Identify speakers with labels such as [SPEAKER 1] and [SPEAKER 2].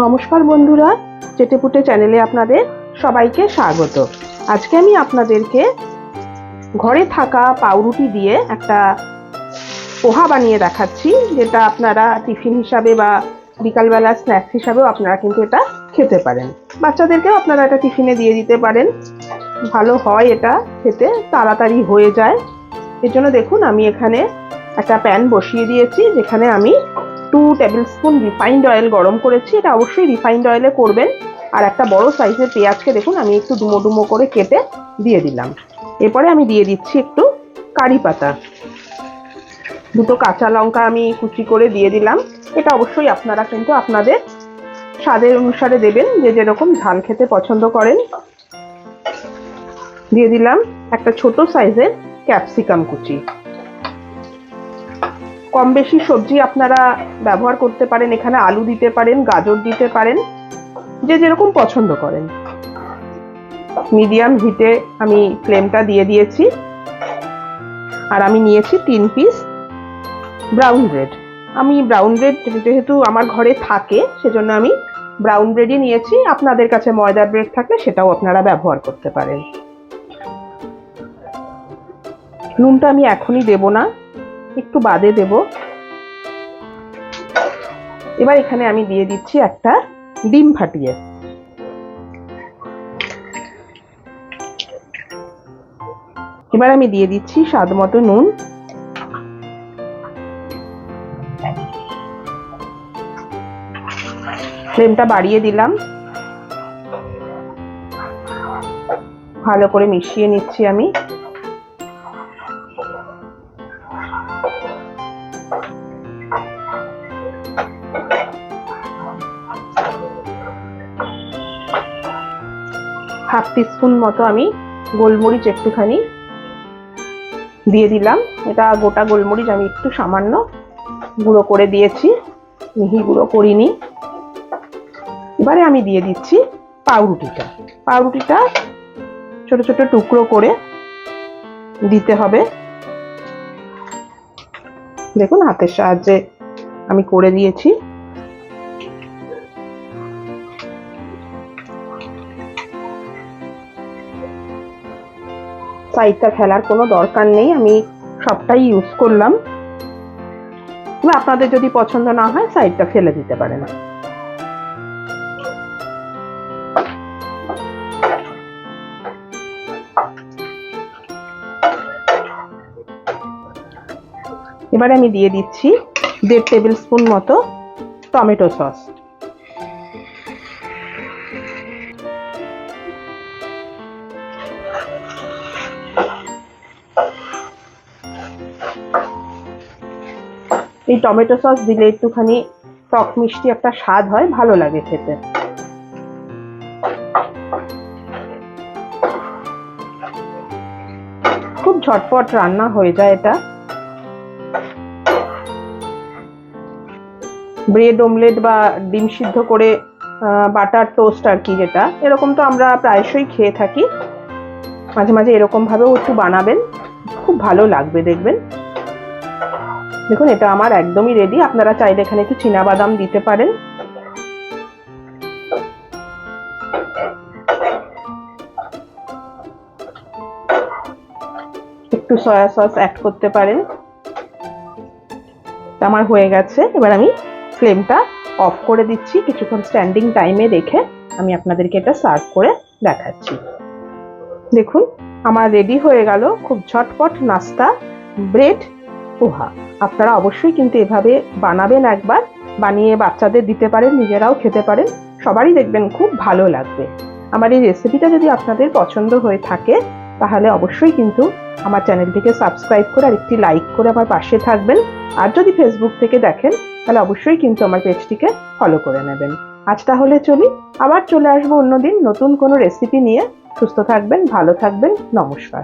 [SPEAKER 1] নমস্কার বন্ধুরা, চেটেপুটে চ্যানেলে আপনাদের সবাইকে স্বাগত। আজকে আমি আপনাদেরকে ঘরে থাকা পাউরুটি দিয়ে একটা পোহা বানিয়ে দেখাচ্ছি, যেটা আপনারা টিফিন হিসাবে বা বিকালবেলা স্ন্যাক্স হিসাবেও আপনারা কিন্তু এটা খেতে পারেন। বাচ্চাদেরকেও আপনারা এটা টিফিনে দিয়ে দিতে পারেন। ভালো হয় এটা খেতে, তাড়াতাড়ি হয়ে যায়। এর জন্য দেখুন, আমি এখানে একটা প্যান বসিয়ে দিয়েছি, যেখানে আমি two tablespoon refined oil গরম করেছি, এটা অবশ্যই রিফাইন্ড অয়েলে করবেন। আর একটা বড় সাইজের পেঁয়াজকে দেখুন, আমি একটু ডুমো ডুমো করে কেটে দিয়ে দিলাম। এরপরে আমি দিয়ে দিচ্ছি একটু কারি পাতা। দুটো কাঁচা লঙ্কা আমি কুচি করে দিয়ে দিলাম। এটা অবশ্যই আপনারা কিন্তু আপনাদের স্বাদের অনুসারে দেবেন, যে যেরকম ঝাল খেতে পছন্দ করেন। দিয়ে দিলাম একটা ছোট সাইজের ক্যাপসিকাম কুচি। কম বেশি সবজি আপনারা ব্যবহার করতে পারেন, এখানে আলু দিতে পারেন, গাজর দিতে পারেন, যে যেরকম পছন্দ করেন। মিডিয়াম হিটে আমি ফ্লেমটা দিয়ে দিয়েছি। আর আমি নিয়েছি তিন পিস ব্রাউন ব্রেড। আমি ব্রাউন ব্রেড যেহেতু আমার ঘরে থাকে, সেজন্য আমি ব্রাউন ব্রেডই নিয়েছি। আপনাদের কাছে ময়দা ব্রেড থাকলে সেটাও আপনারা ব্যবহার করতে পারেন। নুনটা আমি এখনই দেব না। একটু বাদে দেব। এবার এখানে আমি দিয়ে দিচ্ছি একটা ডিম ফাটিয়ে। এবার আমি দিয়ে দিচ্ছি স্বাদ মতো নুন। ফ্লেমটা বাড়িয়ে দিলাম। ভালো করে মিশিয়ে নিচ্ছি আমি। হাফ টিস্পুন মতো আমি গোলমরিচ একটুখানি দিয়ে দিলাম। এটা গোটা গোলমরিচ আমি একটু সামান্য গুঁড়ো করে দিয়েছি। মিহি গুঁড়ো করিনি। এবারে আমি দিয়ে দিচ্ছি পাউরুটিটা। পাউরুটিটা ছোট ছোট টুকরো করে দিতে হবে। দেখুন হাতের সাহায্যে আমি করে দিয়েছি। সাইডটা ফেলার কোনো দরকার নেই, আমি সবটাই ইউজ করলাম। এবার আপনাদের যদি পছন্দ না হয়, সাইডটা ফেলে দিতে পারেন। এবারে আমি দিয়ে দিচ্ছি দেড় টেবিল স্পুন মতো টমেটো সস। এই টমেটো সস দিলে একটুখানি টক মিষ্টি একটা স্বাদ হয়, ভালো লাগে খেতে। খুব ঝটপট রান্না হয়ে যায় এটা। ব্রেড, অমলেট বা ডিম সিদ্ধ করে বাটার টোস্ট আর কি যেটা, এরকম তো আমরা প্রায়শই খেয়ে থাকি। মাঝে মাঝে এরকম ভাবেও একটু বানাবেন, খুব ভালো লাগবে দেখবেন। দেখুন, এটা আমার একদমই রেডি আপনারা চাইলে এখানে একটু বাদাম দিতে পারেন। একটু সয়া সস অ্যাড করতে পারেন। আমার হয়ে গেছে। এবার আমি ফ্লেমটা অফ করে দিচ্ছি। কিছুক্ষণ স্ট্যান্ডিং টাইমে রেখে আমি আপনাদেরকে এটা সার্ভ করে দেখাচ্ছি। দেখুন, আমার রেডি হয়ে গেল। খুব ঝটপট নাস্তা ব্রেড পোহা আপনারা অবশ্যই কিন্তু এভাবে বানাবেন একবার, বানিয়ে বাচ্চাদের দিতে পারেন, নিজেরাও খেতে পারেন, সবারই দেখবেন খুব ভালো লাগবে। আমার এই রেসিপিটা যদি আপনাদের পছন্দ হয়ে থাকে, তাহলে অবশ্যই কিন্তু আমার চ্যানেলটিকে সাবস্ক্রাইব করে আর একটি লাইক করে আমার পাশে থাকবেন। আর যদি ফেসবুক থেকে দেখেন, তাহলে অবশ্যই কিন্তু আমার পেজটিকে ফলো করে নেবেন। আজ তাহলে চলি, আবার চলে আসব অন্যদিন নতুন কোনো রেসিপি নিয়ে। সুস্থ থাকবেন, ভালো থাকবেন, নমস্কার।